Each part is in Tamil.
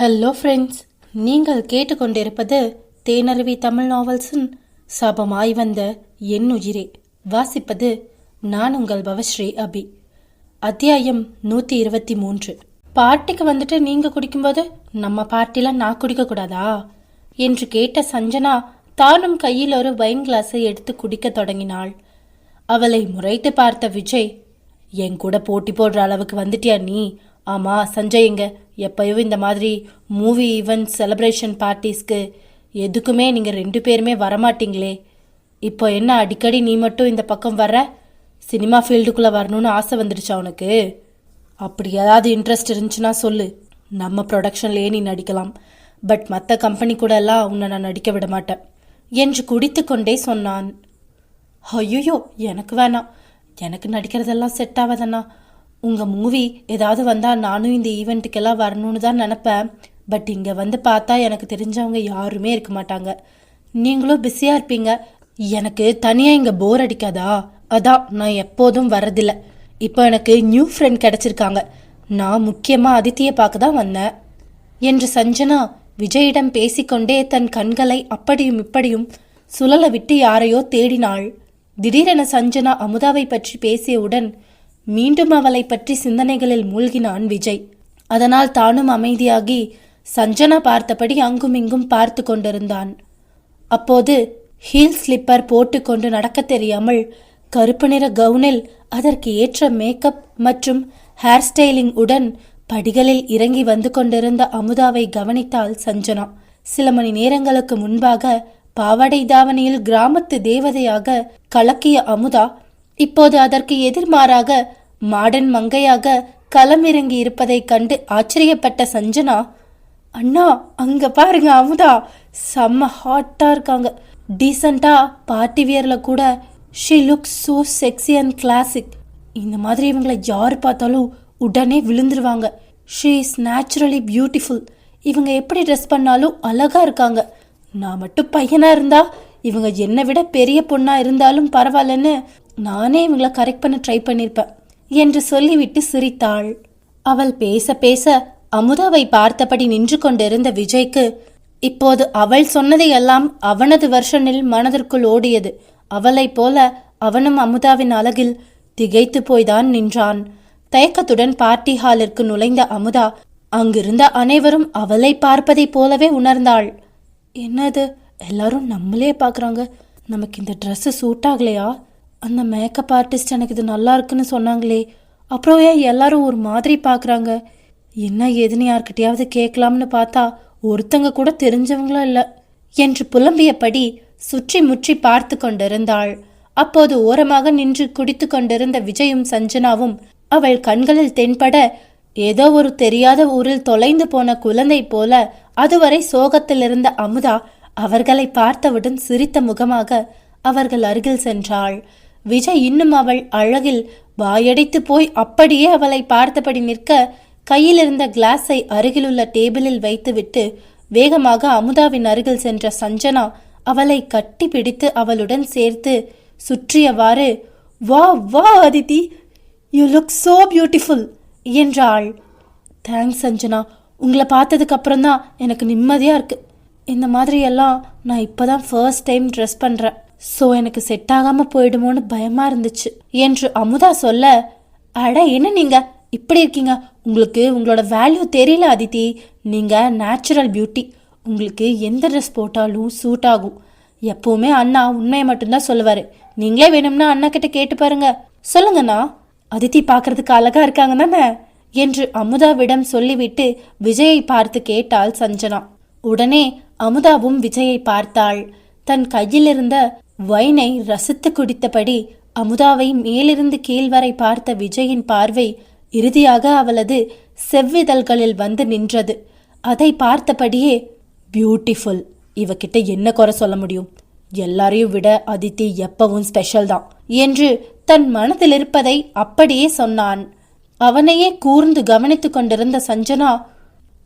ஹலோ ஃப்ரெண்ட்ஸ் நீங்கள் கேட்டுக்கொண்டிருப்பது தேனருவி தமிழ் நாவல்ஸின் சபமாய் வந்த என் உயிரே. வாசிப்பது நான் உங்கள் பவஸ்ரீ அபி. அத்தியாயம் நூற்றி இருபத்தி மூன்று. பாட்டிக்கு வந்துட்டு நீங்கள் குடிக்கும்போது நம்ம பாட்டிலாம் நான் குடிக்கக்கூடாதா? என்று கேட்ட சஞ்சனா தானும் கையில் ஒரு வைன் கிளாஸை எடுத்து குடிக்கத் தொடங்கினாள். அவளை முறைத்து பார்த்த விஜய் என் கூட போட்டி போடுற அளவுக்கு வந்துட்டியா நீ? ஆமா சஞ்சய் எங்க? எப்பயோ இந்த மாதிரி மூவி ஈவெண்ட் செலப்ரேஷன் பார்ட்டிஸ்க்கு எதுக்குமே நீங்கள் ரெண்டு பேருமே வரமாட்டீங்களே. இப்போ என்ன அடிக்கடி நீ மட்டும் இந்த பக்கம் வர்ற? சினிமா ஃபீல்டுக்குள்ளே வரணும்னு ஆசை வந்துடுச்சா உனக்கு? அப்படி ஏதாவது இன்ட்ரெஸ்ட் இருந்துச்சுன்னா சொல்லு. நம்ம ப்ரொடக்ஷன்லேயே நீ நடிக்கலாம். பட் மற்ற கம்பெனி கூட எல்லாம் உன்னை நான் நடிக்க விட மாட்டேன். என்று குடித்துக்கொண்டே சொன்னான். ஐயோ எனக்கு வேணாம். எனக்கு நடிக்கிறதெல்லாம் செட் ஆகாதண்ணா. உங்கள் மூவி ஏதாவது வந்தால் நானும் இந்த ஈவெண்ட்டுக்கெல்லாம் வரணும்னு தான் நினப்பேன். பட் இங்கே வந்து பார்த்தா எனக்கு தெரிஞ்சவங்க யாருமே இருக்க மாட்டாங்க. நீங்களும் பிஸியாக இருப்பீங்க. எனக்கு தனியாக இங்கே போர் அடிக்காதா? அதான் நான் எப்போதும் வரதில்லை. இப்போ எனக்கு நியூ ஃப்ரெண்ட் கிடச்சிருக்காங்க. நான் முக்கியமாக அதித்தியை பார்க்க தான் வந்தேன். என்று சஞ்சனா விஜயிடம் பேசிக்கொண்டே தன் கண்களை அப்படியும் இப்படியும் சுழல விட்டு யாரையோ தேடினாள். திடீரென சஞ்சனா அமுதாவை பற்றி பேசியவுடன் மீண்டும் அவளை பற்றி சிந்தனைகளில் மூழ்கினான் விஜய். அதனால் தானும் அமைதியாகி சஞ்சனா பார்த்தபடி அங்குமிங்கும் பார்த்து கொண்டிருந்தான். அப்போது ஹீல் ஸ்லிப்பர் போட்டுக்கொண்டு நடக்கத் தெரியாமல் கருப்பு நிற கவுனில் அதற்கு ஏற்ற மேக்கப் மற்றும் ஹேர் ஸ்டைலிங் உடன் படிகளில் இறங்கி வந்து கொண்டிருந்த அமுதாவை கவனித்தாள் சஞ்சனா. சில மணி நேரங்களுக்கு முன்பாக பாவாடை தாவணியில் கிராமத்து தேவதையாக கலக்கிய அமுதா இப்போது அதற்கு எதிர்மாறாக மாடன் மங்கையாக களமிறங்கி இருப்பதைக் கண்டு ஆச்சரியப்பட்ட சஞ்சனா அண்ணா அங்க பாருங்க அமுதா! செம்ம ஹாட்டா இருக்காங்க. டீசெண்டா பார்ட்டி வியர்ல கூட she look so sexy and classic இந்த மாதிரி இவங்களை யார் பார்த்தாலும் உடனே விழுந்துருவாங்க. ஷீ இஸ் நேச்சுரலி பியூட்டிஃபுல் இவங்க எப்படி ட்ரெஸ் பண்ணாலும் அழகா இருக்காங்க. நான் மட்டும் பையனா இருந்தா இவங்க என்னை விட பெரிய பொண்ணா இருந்தாலும் பரவாயில்லன்னு நானே இவங்களை கரெக்ட் பண்ண ட்ரை பண்ணியிருப்பேன் என்று சொல்லிவிட்டு சிரித்தாள். அவள் பேச பேச அமுதாவை பார்த்தபடி நின்று கொண்டிருந்த விஜய்க்கு இப்போது அவள் சொன்னதையெல்லாம் அவனது வருஷனில் மனதிற்குள் ஓடியது. அவளைப் போல அவனும் அமுதாவின் அழகில் திகைத்து போய்தான் நின்றான். தயக்கத்துடன் பார்ட்டி ஹாலிற்கு நுழைந்த அமுதா அங்கிருந்த அனைவரும் அவளை பார்ப்பதைப் போலவே உணர்ந்தாள். என்னது? எல்லாரும் நம்மளே பார்க்குறாங்க. நமக்கு இந்த ட்ரெஸ்ஸு சூட் ஆகலையா? அந்த மேக்கப் ஆர்டிஸ்ட் எனக்கு இது நல்லா இருக்குன்னு சொன்னாங்களே. அப்புறம் ஏன் எல்லாரும் ஒரு மாதிரி பார்க்குறாங்க என்ன ஏதுன்னு யார்கிட்டயாவது கேட்கலாம்னு பார்த்தா ஒருத்தங்க கூட தெரிஞ்சவங்களும் இல்லை. என்று புலம்பியபடி சுற்றி முற்றி பார்த்து கொண்டிருந்தாள். அப்போது ஓரமாக நின்று குடித்து கொண்டிருந்த விஜயும் சஞ்சனாவும் அவள் கண்களில் தென்பட ஏதோ ஒரு தெரியாத ஊரில் தொலைந்து போன குழந்தை போல அதுவரை சோகத்தில் இருந்த அமுதா அவர்களை பார்த்தவுடன் சிரித்த முகமாக அவர்கள் அருகில் சென்றாள். விஜய் இன்னும் அவள் அழகில் வாயடைத்து போய் அப்படியே அவளை பார்த்தபடி நிற்க கையில் இருந்த கிளாஸை அருகிலுள்ள டேபிளில் வைத்துவிட்டு வேகமாக அமுதாவின் அருகில் சென்ற சஞ்சனா அவளை கட்டி பிடித்து அவளுடன் சேர்த்து சுற்றியவாறு வா வா Aditi! You look so beautiful என்றாள். தேங்க்ஸ் சஞ்சனா. உங்களை பார்த்ததுக்கு அப்புறம் தான் எனக்கு நிம்மதியாக இருக்கு. இந்த மாதிரி எல்லாம் நான் இப்போதான் ஃபர்ஸ்ட் டைம் ட்ரெஸ் பண்ணுறேன் ஸோ எனக்கு செட் ஆகாமல் போயிடுமோன்னு பயமாக இருந்துச்சு. என்று அமுதா சொல்ல அட என்ன நீங்க? இப்படி இருக்கீங்க. உங்களுக்கு உங்களோட வேல்யூ தெரியல அதித்தி நீங்கள் நேச்சுரல் பியூட்டி உங்களுக்கு எந்த ட்ரெஸ் போட்டாலும் சூட் ஆகும். எப்பவுமே அண்ணா உண்மையை மட்டும்தான் சொல்லுவாரு. நீங்களே வேணும்னா அண்ணா கிட்ட கேட்டு பாருங்க. சொல்லுங்கண்ணா அதித்தி பார்க்கறதுக்கு அழகா இருக்காங்க தானே? என்று அமுதாவிடம் சொல்லிவிட்டு விஜயை பார்த்து கேட்டாள் சஞ்சனா. உடனே அமுதாவும் விஜயை பார்த்தாள். தன் கையில் இருந்த வைனை ரசித்து குடித்தபடி அமுதாவை மேலிருந்து கீழ் வரை பார்த்த விஜயின் பார்வை இறுதியாக அவளது செவ்விதழ்களில் வந்து நின்றது. அதை பார்த்தபடியே பியூட்டிஃபுல் இவகிட்ட என்ன குறை சொல்ல முடியும்? எல்லாரையும் விட அதித்தி எப்பவும் ஸ்பெஷல் தான் என்று தன் மனதில் இருப்பதை அப்படியே சொன்னான். அவனையே கூர்ந்து கவனித்துக் கொண்டிருந்த சஞ்சனா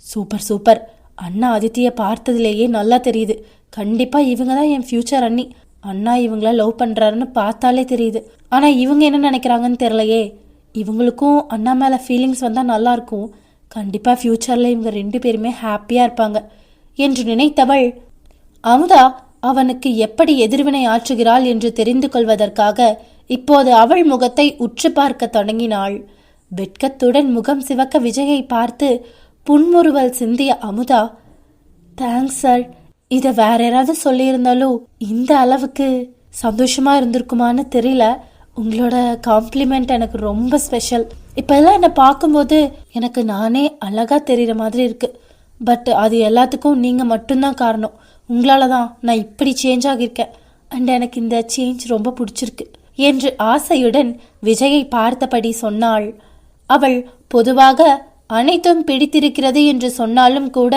சூப்பர் சூப்பர் அண்ணா அதித்தியை பார்த்ததுலேயே நல்லா தெரியுது. கண்டிப்பா இவங்க தான் என் ஃபியூச்சர் அண்ணி. அண்ணா இவங்கள லவ் பண்ணுறாருன்னு பார்த்தாலே தெரியுது. ஆனால் இவங்க என்ன நினைக்கிறாங்கன்னு தெரியலையே. இவங்களுக்கும் அண்ணா மேலே ஃபீலிங்ஸ் வந்தால் நல்லாயிருக்கும் கண்டிப்பாக ஃப்யூச்சரில் இவங்க ரெண்டு பேருமே ஹாப்பியாக இருப்பாங்க என்று நினைத்தவள் அமுதா அவனுக்கு எப்படி எதிர்வினை ஆற்றுகிறாள் என்று தெரிந்து கொள்வதற்காக இப்போது அவள் முகத்தை உற்று பார்க்க தொடங்கினாள். வெட்கத்துடன் முகம் சிவக்க விஜயை பார்த்து புன்முறுவல் சிந்திய அமுதா தேங்க்ஸ் சார் இதை வேற யாராவது சொல்லியிருந்தாலும் இந்த அளவுக்கு சந்தோஷமா இருந்திருக்குமான்னு தெரியல. உங்களோட காம்ப்ளிமெண்ட் எனக்கு ரொம்ப ஸ்பெஷல் இப்போ எல்லாம் என்னை பார்க்கும்போது எனக்கு நானே அழகா தெரிகிற மாதிரி இருக்குது பட் அது எல்லாத்துக்கும் நீங்கள் மட்டும்தான் காரணம். உங்களால தான் நான் இப்படி சேஞ்ச் ஆகியிருக்கேன். அண்ட் எனக்கு இந்த சேஞ்ச் ரொம்ப பிடிச்சிருக்கு. என்று ஆசையுடன் விஜயை பார்த்தபடி சொன்னாள். அவள் பொதுவாக அனைத்தும் பிடித்திருக்கிறது என்று சொன்னாலும் கூட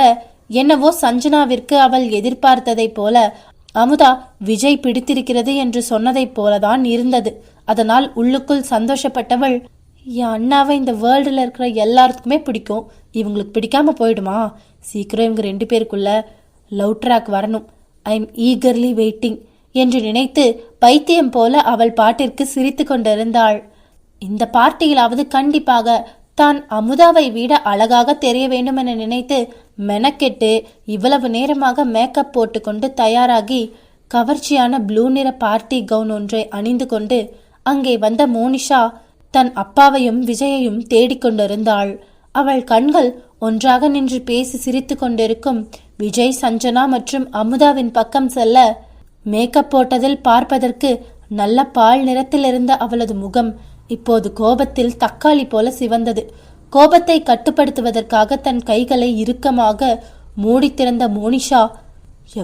என்னவோ சஞ்சனாவிற்கு அவள் எதிர்பார்த்ததைப் போல அமுதா விஜய் பிடித்திருக்கிறது என்று சொன்னதைப் போலதான் இருந்தது. அதனால் உள்ளுக்குள் சந்தோஷப்பட்டவள் என் அண்ணாவை இந்த வேர்ல்டில் இருக்கிற எல்லாருக்குமே பிடிக்கும். இவங்களுக்கு பிடிக்காம போயிடுமா? சீக்கிரம் இவங்க ரெண்டு பேருக்குள்ள லவ் ட்ராக் வரணும். ஐ எம் ஈகர்லி வெயிட்டிங் என்று நினைத்து பைத்தியம் போல அவள் பாட்டிற்கு சிரித்து கொண்டிருந்தாள். இந்த பார்ட்டியிலாவது கண்டிப்பாக தான் அமுதாவை விட அழகாக தெரிய வேண்டும் என நினைத்து மெனக்கெட்டு இவ்வளவு நேரமாக மேக்கப் போட்டுக்கொண்டு தயாராகி கவர்ச்சியான ப்ளூ நிற பார்ட்டி கவுன் ஒன்றை அணிந்து கொண்டு அங்கே வந்த மோனிஷா தன் அப்பாவையும் விஜயையும் தேடிக்கொண்டிருந்தாள் அவள் கண்கள் ஒன்றாக நின்று பேசி சிரித்து கொண்டிருக்கும் விஜய் சஞ்சனா மற்றும் அமுதாவின் பக்கம் செல்ல மேக்கப் போட்டதில் பார்ப்பதற்கு நல்ல பால் நிறத்தில் இருந்த அவளது முகம் இப்போது கோபத்தில் தக்காளி போல சிவந்தது. கோபத்தை கட்டுப்படுத்துவதற்காக தன் கைகளை இறுக்கமாக மூடி திறந்த மோனிஷா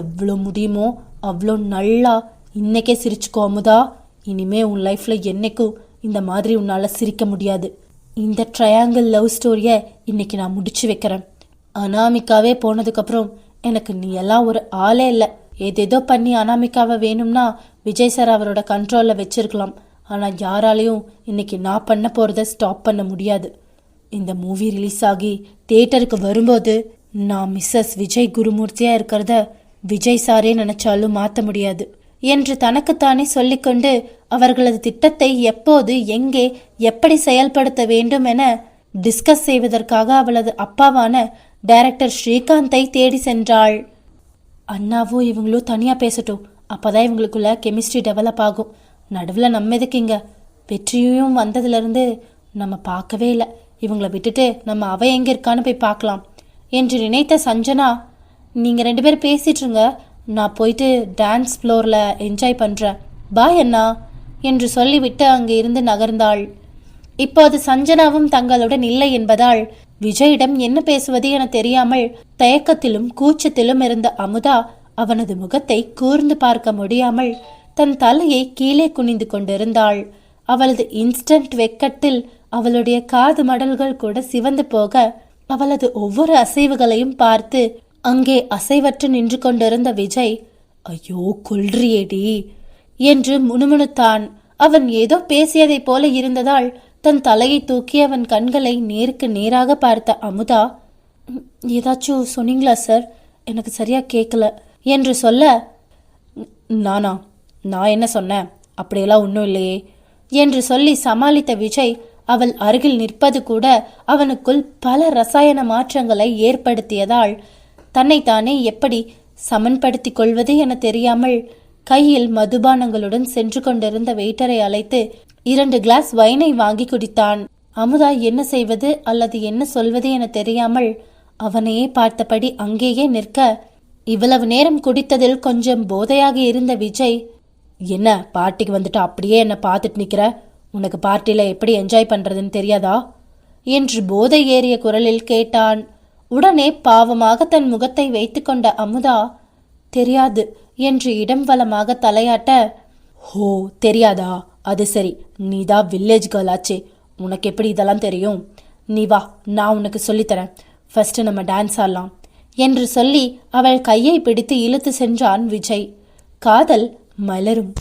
எவ்வளோ முடியுமோ அவ்வளோ நல்லா இன்னைக்கே சிரிச்சுக்கோ அமுதா. இனிமே உன் லைஃப்ல என்னைக்கும் இந்த மாதிரி உன்னால் சிரிக்க முடியாது. இந்த ட்ரையாங்கிள் லவ் ஸ்டோரியை இன்னைக்கு நான் முடிச்சு வைக்கிறேன். அனாமிக்காவே போனதுக்கப்புறம் எனக்கு நீ எல்லாம் ஒரு ஆளே இல்லை. ஏதேதோ பண்ணி அனாமிக்காவை வேணும்னா விஜய் சார் அவரோட கண்ட்ரோலில் வச்சிருக்கலாம். ஆனால் யாராலையும் இன்னைக்கு நான் பண்ண போகிறத ஸ்டாப் பண்ண முடியாது. இந்த மூவி ரிலீஸ் ஆகி தியேட்டருக்கு வரும்போது நான் மிஸ்ஸஸ் விஜய் குருமூர்த்தியாக இருக்கிறத விஜய் சாரே நினச்சாலும் மாற்ற முடியாது. என்று தனக்குத்தானே சொல்லிக்கொண்டு அவர்களது திட்டத்தை எப்போது எங்கே எப்படி செயல்படுத்த வேண்டும் என டிஸ்கஸ் செய்வதற்காக அவளது அப்பாவான டைரக்டர் ஸ்ரீகாந்தை தேடி சென்றாள். அண்ணாவும் இவங்களும் தனியாக பேசட்டும். அப்போதான் இவங்களுக்குள்ள கெமிஸ்ட்ரி டெவலப் ஆகும். நடுவில் நம்ம எதுக்குங்க வெற்றியும் வந்ததுலேருந்து நம்ம பார்க்கவே இல்லை. இவங்களை விட்டுட்டு நம்ம அவ எங்கே இருக்கான்னு போய் பார்க்கலாம். என்று நினைத்த சஞ்சனா நீங்கள் ரெண்டு பேரும் பேசிட்டுருங்க. நான் போயிட்டு டான்ஸ் ஃப்ளோரில் என்ஜாய் பண்ணுறேன் பாய் அண்ணா. என்று சொல்லிவிட்டு அங்கே இருந்து நகர்ந்தாள். இப்போது சஞ்சனாவும் தங்களுடன் இல்லை என்பதால் விஜயிடம் என்ன பேசுவது என தெரியாமல் தயக்கத்திலும் கூச்சத்திலும் இருந்த அமுதா அவனது முகத்தை கூர்ந்து பார்க்க முடியாமல் தன் தலையை கீழே குனிந்து கொண்டிருந்தாள். அவளது இன்ஸ்டன்ட் வெக்கத்தில் அவளுடைய காது மடல்கள் கூட சிவந்து போக அவளது ஒவ்வொரு அசைவுகளையும் பார்த்து அங்கே அசைவற்று நின்று கொண்டிருந்த விஜய் ஐயோ கொல்றியேடி என்று முணுமுணுத்தான். அவன் ஏதோ பேசியதைப் போல இருந்ததால் தன் தலையை தூக்கி அவன் கண்களை நேருக்கு நேராக பார்த்த அமுதா ஏதாச்சும் சொன்னீங்களா சார்? எனக்கு சரியா கேட்கல என்று சொல்ல நானா? நான் என்ன சொன்னேன்? அப்படியெல்லாம் ஒன்றும் இல்லையே. என்று சொல்லி சமாளித்த விஜய் அவள் அருகில் நிற்பது கூட அவனுக்குள் பல ரசாயன மாற்றங்களை ஏற்படுத்தியதால் தன்னைத்தானே எப்படி சமன்படுத்திக் கொள்வது என தெரியாமல் கையில் மதுபானங்களுடன் சென்று கொண்டிருந்த வெயிட்டரை அழைத்து இரண்டு கிளாஸ் வைனை வாங்கி குடித்தான். அமுதா என்ன செய்வது அல்லது என்ன சொல்வது என தெரியாமல் அவனையே பார்த்தபடி அங்கேயே நிற்க இவ்வளவு நேரம் குடித்ததில் கொஞ்சம் போதையாக இருந்த விஜய் என்ன பார்ட்டிக்கு வந்துட்டு அப்படியே என்னை பார்த்துட்டு நிற்கிற உனக்கு பார்ட்டியில் எப்படி என்ஜாய் பண்ணுறதுன்னு தெரியாதா? என்று போதை ஏறிய குரலில் கேட்டான். உடனே பாவமாக தன் முகத்தை வைத்துக்கொண்ட அமுதா தெரியாது என்று இடம் வளமாக தலையாட்ட ஹோ தெரியாதா? அது சரி நீதான் வில்லேஜ் கேர்ள் ஆச்சே. உனக்கு எப்படி இதெல்லாம் தெரியும்? நீ வா நான் உனக்கு சொல்லித்தரேன். ஃபர்ஸ்ட் நம்ம டான்ஸ் ஆடலாம். என்று சொல்லி அவள் கையை பிடித்து இழுத்து சென்றான் விஜய். காதல் மலரும்